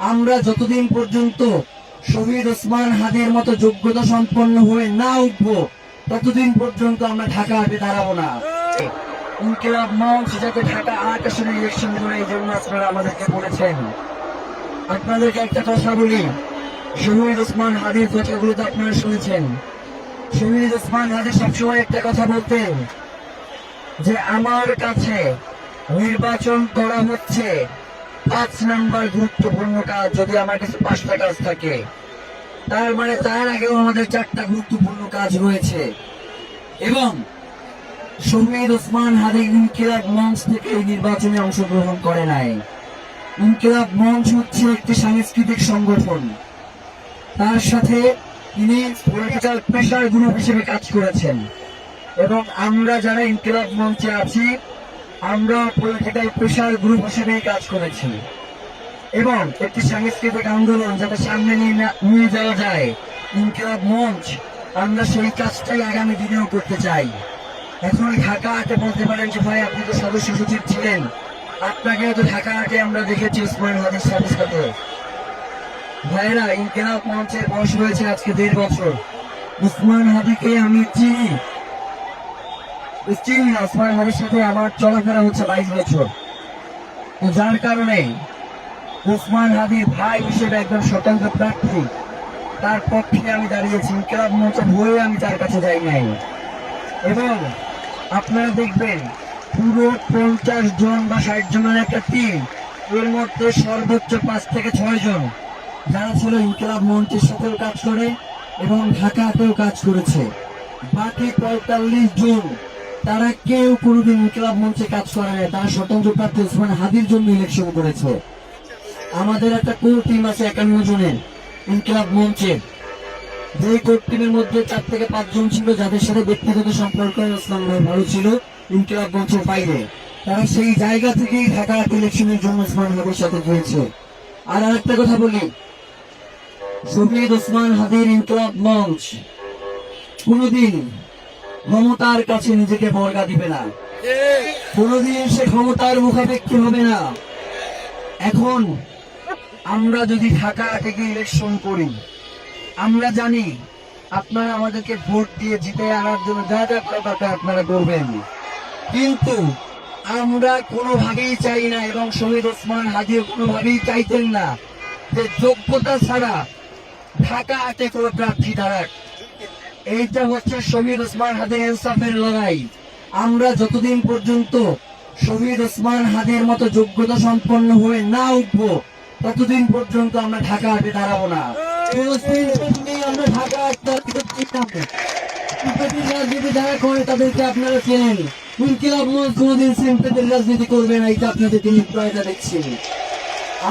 আমরা যতদিন পর্যন্ত শহীদ ওসমান হাদির মতো যোগ্যতা সম্পন্ন হয়ে না উঠবো, ততদিন পর্যন্ত আমরা ঢাকা হাটে দাঁড়াবো না। ইনকিলাব মঞ্চ যাতে ঢাকা আট আসনে ইলেকশন করে, এই জন্য আপনারা আমাদেরকে বলেছেন। আপনাদেরকে একটা কথা বলি, শহীদ ওসমান হাদির কথাগুলো তো আপনারা শুনেছেন। শহীদ ওসমান হাদি সবসময় একটা কথা বলতেন যে, আমার কাছে নির্বাচন করা হচ্ছে পাঁচ নাম্বার গুরুত্বপূর্ণ কাজ যদি আমার কাছে পাঁচটা কাজ থাকে, তার মানে তার আগেও আমাদের চারটা গুরুত্বপূর্ণ কাজ রয়েছে। এবং শহীদ ওসমান হাদি ইনকিলাব মঞ্চ থেকে এই নির্বাচনে অংশগ্রহণ করে নাই। ইনকিলাব মঞ্চ হচ্ছে একটি সাংস্কৃতিক সংগঠন। তার সাথে তিনি পলিটিক্যাল প্রেশার গ্রুপ হিসেবে কাজ করেছেন। এবং আমরা যারা ইনকিলাব মঞ্চে আছি আমরা পলিটিক্যাল প্রেশার গ্রুপ হিসেবে কাজ করেছি। এবং একটি সাংস্কৃতিক আন্দোলন যাতে সামনে নিয়ে যাওয়া যায়। ইনকিলাব মঞ্চ, আমরা সেই কাজটাই আগামী দিনেও করতে চাই। এখন ঢাকা হাটে বলতে পারেন যে ভাই, আপনি তো সদস্য সচিব ছিলেন। আপনাকে তো ঢাকা হাটে আমরা দেখেছি উসমান হাদির সাথে সাথে। ভাইরা ইনকিলাব মঞ্চের বয়স হয়েছে আজকে দেড় বছর। উসমান হাদিকে আমি চিনি। চিনি না উসমান হাদির সাথে আমার চলাফেরা হচ্ছে বাইশ বছর। তো যার কারণে উসমান হাদির ভাই হিসেবে একজন স্বতন্ত্র প্রার্থী, তার পক্ষে আমি দাঁড়িয়েছি। ইনকিলাব মঞ্চ হয়ে আমি তার কাছে যাই নাই। এবং আপনারা দেখবেন, পুরো পঞ্চাশ জন বা ষাট জনের একটা টিম এর মধ্যে সর্বোচ্চ পাঁচ থেকে ছয় জন, যারা ছিল ইনকিলাব মঞ্চের সাথেও কাজ করে এবং ঢাকাতেও কাজ করেছে। বাকি পঁয়তাল্লিশ জন তারা কেউ কোনোদিন ইনকিলাব মঞ্চে কাজ করে না তারা স্বতন্ত্র প্রার্থী ওসমান হাদির জন্য ইলেকশন করেছে। আমাদের একটা কোর টিম আছে একান্ন জনের ইনকিলাব মঞ্চের যে কোর টিমের মধ্যে চার থেকে পাঁচজন ছিল, যাদের সাথে ব্যক্তিগত সম্পর্ক ইসলাম ভাই ভালো ছিল, ইনকিলাব মঞ্চের বাইরে। তারা সেই জায়গা থেকেই ঢাকা ইলেকশনের জন্য ওসমান হাদির সাথে গিয়েছে। আর আরেকটা কথা বলি, শহীদ ওসমান হাদির ইনকিলাব মঞ্চ কোনদিন ক্ষমতার কাছে নিজেকে বর্গা দিবে না। কোনদিন সে ক্ষমতার মুখাপেক্ষি হবে না। এখন আমরা যদি ঢাকা থেকে ইলেকশন করি, আমরা জানি আপনারা আমাদেরকে ভোট দিয়ে জিতে আনার জন্য যা যা করা দরকার আপনারা করবেন। কিন্তু আমরা কোনোভাবেই চাই না এবং শহীদ ওসমান হাজিও কোনোভাবেই চাইতেন না যে যোগ্যতা ছাড়া ঢাকা আটে কোনো প্রার্থী দাঁড়াক। এইটা হচ্ছে শহীদ ওসমান হাদির ইনসাফের লড়াই। আমরা যতদিন পর্যন্ত শহীদ ওসমান হাদির মতো যোগ্যতা সম্পন্ন হয়ে না উঠবো, ততদিন পর্যন্ত আমরা ঢাকা হাটে দাঁড়াবো না। করে তাদেরকে আপনারা চেনেন। ইনকিলাব মঞ্চ কোনোদিন সিম্পেটির রাজনীতি করবে না এটা আপনাদেরকে নিশ্চয়তা দেখছি।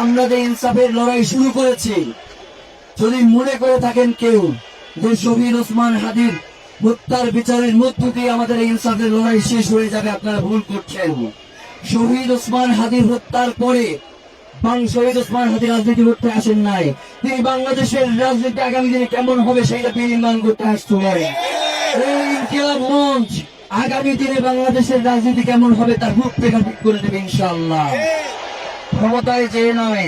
আমরা যে ইনসাফের লড়াই শুরু করেছি, যদি মনে করে থাকেন কেউ যে শহীদ ওসমান হাদির হত্যার বিচারের মধ্য দিয়ে আমাদের এই ইনসাফের লড়াই শেষ হয়ে যাবে, আপনারা ভুল করছেন। শহীদ ওসমান হাদির হত্যার পরে শহীদ ওসমান হাদির রাজনীতি করতে আসেন নাই। তিনি বাংলাদেশের রাজনীতি আগামী দিনে কেমন হবে সেইটা নির্মাণ করতে আসছিলেন এই ইনকিলাব মঞ্চ আগামী দিনে বাংলাদেশের রাজনীতি কেমন হবে তার রূপরেখা ঠিক করে দেবে ইনশাআল্লাহ। ক্ষমতায় যে নয়,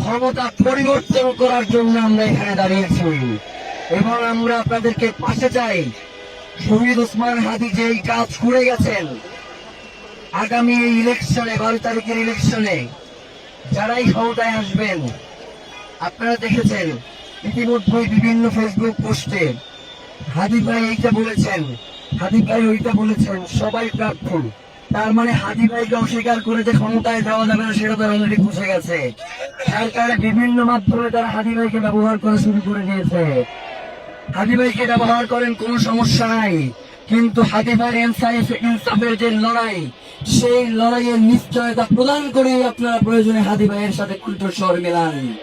ক্ষমতা পরিবর্তন করার জন্য আমরা এখানে দাঁড়িয়েছি। এবং আমরা আপনাদেরকে পাশে চাই শহীদ ওসমান হাদি যে এই কাজ করে গেছেন, আগামী এই ইলেকশনে, বারো তারিখের ইলেকশনে, যারাই ক্ষমতায় আসবেন, আপনারা দেখেছেন ইতিমধ্যে বিভিন্ন ফেসবুক পোস্টে হাদি ভাই এইটা বলেছেন, হাদি ভাই ওইটা বলেছেন, সবাই প্রার্থী। তার মানে হাদি ভাইকে অস্বীকার করে যে ক্ষমতায় যাওয়া যাবে না, সেটা তার অলরেডি বুঝে গেছে। তার কারণে বিভিন্ন মাধ্যমে তারা হাদি ভাইকে ব্যবহার করা শুরু করে দিয়েছে। হাদি ভাইকে ব্যবহার করেন, কোনো সমস্যা নাই। কিন্তু হাদি ভাই ইনসাইফ ইনসাফের যে লড়াই, সেই লড়াইয়ের নিশ্চয়তা প্রদান করে আপনারা প্রয়োজনে হাদি ভাইয়ের সাথে কণ্ঠস্বর মেলান।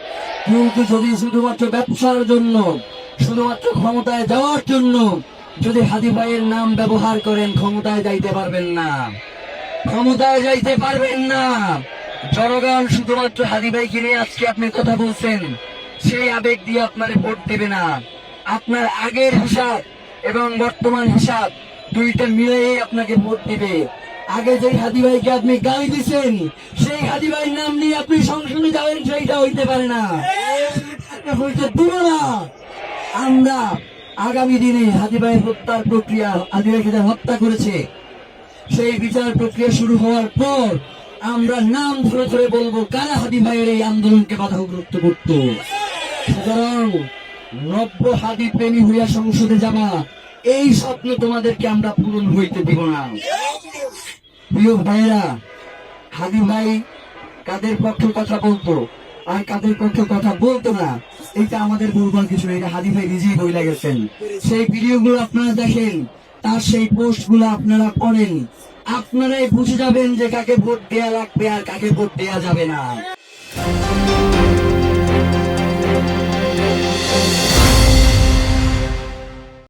কিন্তু যদি শুধুমাত্র ব্যবসার জন্য, শুধুমাত্র ক্ষমতায় যাওয়ার জন্য, যদি হাদি ভাইয়ের নাম ব্যবহার করেন, ক্ষমতায় যাইতে পারবেন না। ক্ষমতায় যাইতে পারবেন না। জনগণ শুধুমাত্র হাদি ভাইকে নিয়ে আজকে আপনি কথা বলছেন, সেই আবেগ দিয়ে আপনার ভোট দেবে না। আপনার আগের হিসাব এবং বর্তমান হিসাব দুইটা মিলেই আপনাকে ভোট দিবে। আগে যে হাদি ভাইকে আপনি গালি দিচ্ছেন সেই হাদি ভাইয়ের নাম নিয়ে আপনি সংসদে যাবেন, সেইটা হইতে পারে না। দিব না। আমরা আগামী দিনে হাদি ভাইয়ের হত্যার প্রক্রিয়া হাদি ভাইকে হত্যা করেছে। সেই বিচার প্রক্রিয়া শুরু হওয়ার পর আমরা নাম ধরে ধরে বলব, কারা হাদি ভাইয়ের এই আন্দোলনকে বাধাগ্রস্ত করত? সুতরাং নব্য হাদি প্রেমী হইয়া সংসদে যাবা, এই স্বপ্ন তোমাদেরকে আমরা পূরণ হইতে দিব না। প্রিয় ভাইয়েরা, হাদি ভাই কাদের পক্ষে কথা বলতো, আর কাদের পক্ষে কথা বলতো না এটা আমাদের বলবার কিছু এটা হাদি ভাই নিজেই বইলা গেছেন। সেই ভিডিওগুলো আপনারা দেখেন, তার সেই পোস্টগুলো আপনারা পড়েন। আপনারাই বুঝে যাবেন যে কাকে ভোট দেয়া লাগবে আর কাকে ভোট দেয়া যাবে না।